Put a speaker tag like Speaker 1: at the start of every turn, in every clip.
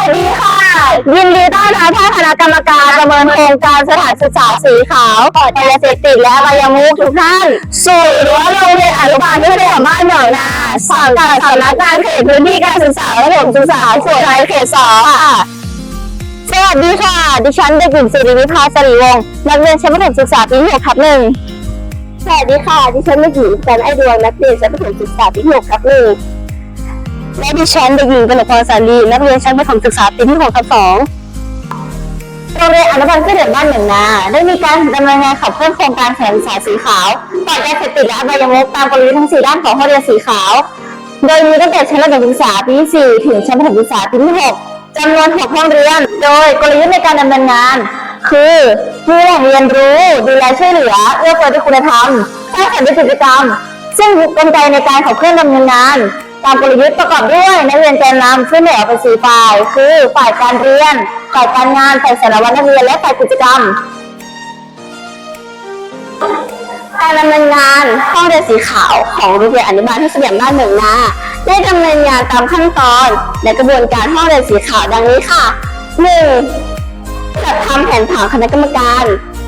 Speaker 1: วัสดีค่ะ ยินดีต้อนรับท่านคณะกรรมการประเมินโครงการสถานศึกษาสีขาวปลอดยาเสพติดและอบายมุขทุกท่านสู่รั้วโรงเรียนอนุบาลที่ได้บ้านเหนือนาสังกัดสำนักงานเขตพื้นที่การศึกษาระบบศึกษาสุโขทัยเขตสองค่ะสวัสดีค่ะ ดิฉันเด็กหญิงสิริวิภาสรีวงศ์นักเรียนชั้นประถมศึกษาปีที่หกทับหนึ่งสวัสดีค่ะ ดิฉันเด็กหญิงจันไอดวงนักเรียนชั้นประถมศึกษาปีที่หกทับหนึ่ง และดิฉันเด็กหญิงกนกพรสารีนักเรียนชั้นประถมศึกษาปีที่หกทับสองโรงเรียนอนุบาลขึ้นเดือบ้านหนึ่งนาได้มีการดำเนินงานขับเคลื่อนโครงการแสนสายสีขาวปลอดยาเสพติดและอบายมุขตามกลยุทธ์ทั้งสี่ด้านของห้องเรียนสีขาว โดยมีตั้งแต่ชั้นประถมศึกษาปีที่4ถึงชั้นประถมศึกษาปีที่6จำนวน6ห้องเรียน โดยกลยุทธ์ในการดำเนินงาน คือมีแหล่งเรียนรู้ดูแลช่วยเหลือเอื้อเฟื้อด้วยคุณธรรมสร้างสรรค์ด้วยกิจกรรม ซึ่งกลไกในการขับเคลื่อนดำเนินงาน ตามกลยุทธ์ประกอบด้วยนักเรียนแกนนำซึ่งแบ่งออกเป็นสี่ฝ่าย คือฝ่ายการเรียน ฝ่ายการงาน ฝ่ายสารวัตรนักเรียน และฝ่ายกิจกรรม การดำเนินงานห้องเรียนสีขาวของโรงเรียนอนุบาลที่เสบียงบ้านหนึ่งนาได้ดำเนินงานตามขั้นตอนและกระบวนการห้องเรียนสีขาวดังนี้ค่ะ 1. จัดทำแผนผังคณะกรรมการ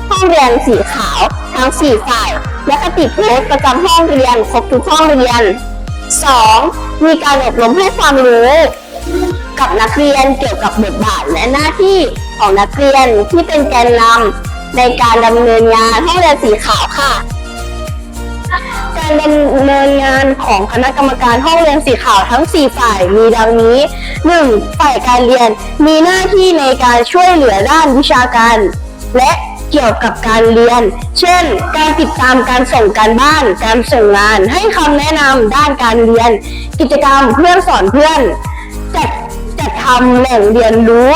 Speaker 1: ห้องเรียนสีขาวทั้ง 4 ฝ่าย และคติโพสต์ประจำห้องเรียนครบทุกห้องเรียน 2. มีการอบรมให้ความรู้กับนักเรียนเกี่ยวกับบทบาทและหน้าที่ของนักเรียนที่เป็นแกนนำในการดำเนินงานห้องเรียนสีขาวค่ะ การดำเนินงานของคณะกรรมการห้องเรียนสีขาวทั้ง 4 ฝ่ายมีดังนี้ 1. ฝ่ายการเรียนมีหน้าที่ในการช่วยเหลือด้านวิชาการ และ เกี่ยวกับการเรียน เช่น การติดตามการส่งการบ้าน การส่งงาน ให้คำแนะนำด้านการเรียน กิจกรรมเพื่อนสอนเพื่อนจัดจัดทำแหล่งเรียนรู้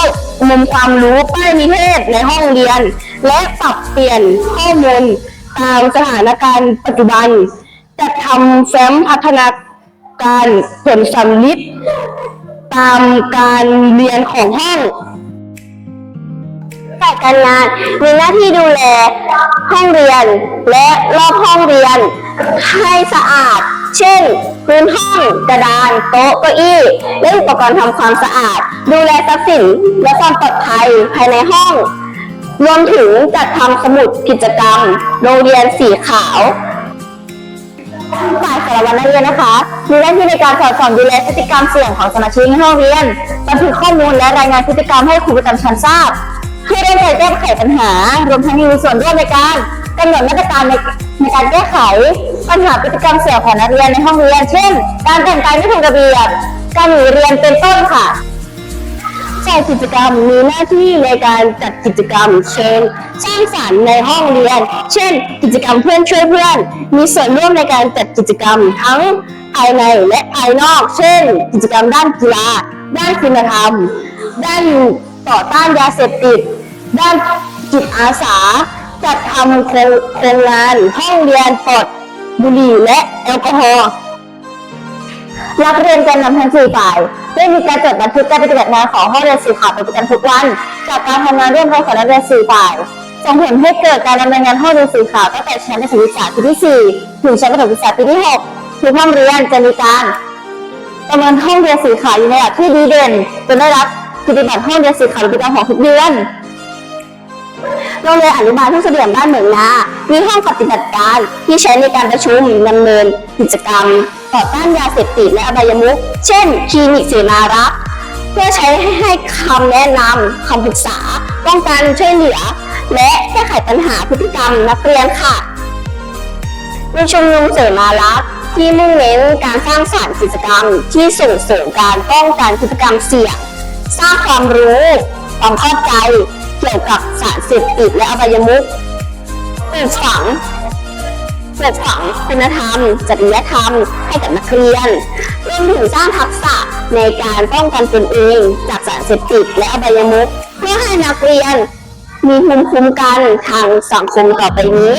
Speaker 1: มุมความรู้ป้ายนิเทศในห้องเรียน และปรับเปลี่ยนข้อมูลตามสถานการณ์ปัจจุบันจัดทำแฟ้มพัฒนาการผลสำลิดตามการเรียนของห้อง ฝ่ายการงาน มีหน้าที่ดูแลห้องเรียน และรอบห้องเรียน ให้สะอาด เช่น พื้นห้องกระดาน โต๊ะเก้าอี้และอุปกรณ์ทำความสะอาด ดูแลทรัพย์สินและความปลอดภัยภายในห้อง รวมถึงจัดทำสมุดกิจกรรม โรงเรียนสีขาวฝ่ายสารวัตรนักเรียนนะคะ มีหน้าที่ในการสอดส่องดูแลพฤติกรรมเสี่ยงของสมาชิกในห้องเรียนบันทึกข้อมูลและรายงานพฤติกรรมให้ครูประจำชั้นทราบ เพื่อได้ใจแก้ไขปัญหา รวมทั้งมีส่วนร่วมในการกำหนดมาตรการในในการแก้ไข ปัญหาพฤติกรรมเสี่ยงของนักเรียนในห้องเรียน เช่น การแต่งกายไม่ถูกระเบียบ การหนีเรียนเป็นต้นค่ะฝ่ายกิจกรรมมีหน้าที่ในการจัดกิจกรรมเชิงสร้างสรรค์ในห้องเรียน เช่น กิจกรรมเพื่อนช่วยเพื่อน มีส่วนร่วมในการจัดกิจกรรมทั้งภายในและภายนอก เช่น กิจกรรมด้านกีฬา ด้านคุณธรรม ด้านต่อต้านยาเสพติด ด้านจิตอาสา จัดทำโครงงานห้องเรียนปลอดบุหรี่และแอลกอฮอล์นักเรียนแกนนำทั้งสี่ฝ่ายได้มีการจดบันทึกการปฏิบัติงานของห้องเรียนสีขาวเป็นประจำทุกวัน จากการทำงานร่วมกันของนักเรียนสี่ฝ่ายส่งผลให้เกิดการดำเนินงานห้องเรียนสีขาวตั้งแต่ชั้นประถมศึกษาปีที่สี่ถึงชั้นประถมศึกษาปีที่หกทุกห้องเรียนจะมีการประเมินห้องเรียนสีขาวอยู่ในระดับที่ดีเด่นจนได้รับกิตติบัตรห้องเรียนสีขาวเป็นประจำของทุกเดือน โรงเรียนอนุบาลที่งเสบียงบ้านเหมืองนา มีห้องปฏิบัติการที่ใช้ในการประชุมดำเนิน กิจกรรมต่อต้านยาเสพติดและอบายมุข เช่น คลินิกเสนารักษ์เพื่อใช้ให้คำแนะนำคำปรึกษา ป้องกันช่วยเหลือ และแก้ไขปัญหาพฤติกรรมนักเรียนค่ะมีชุมนุมเสนารักษ์ที่มุ่งเน้นการสร้างสรรค์กิจกรรม ที่ส่งเสริมการป้องกันพฤติกรรมเสี่ยง สร้างความรู้ความเข้าใจ เกี่ยวกับสารเสพติดและอบายมุขปลูกฝังปลูกฝังคุณธรรม จริยธรรม ให้กับนักเรียนรวมถึงสร้างทักษะในการป้องกันตนเองจากสารเสพติดและอบายมุขเพื่อให้นักเรียน มีภูมิคุ้มกันทางสังคมต่อไปนี้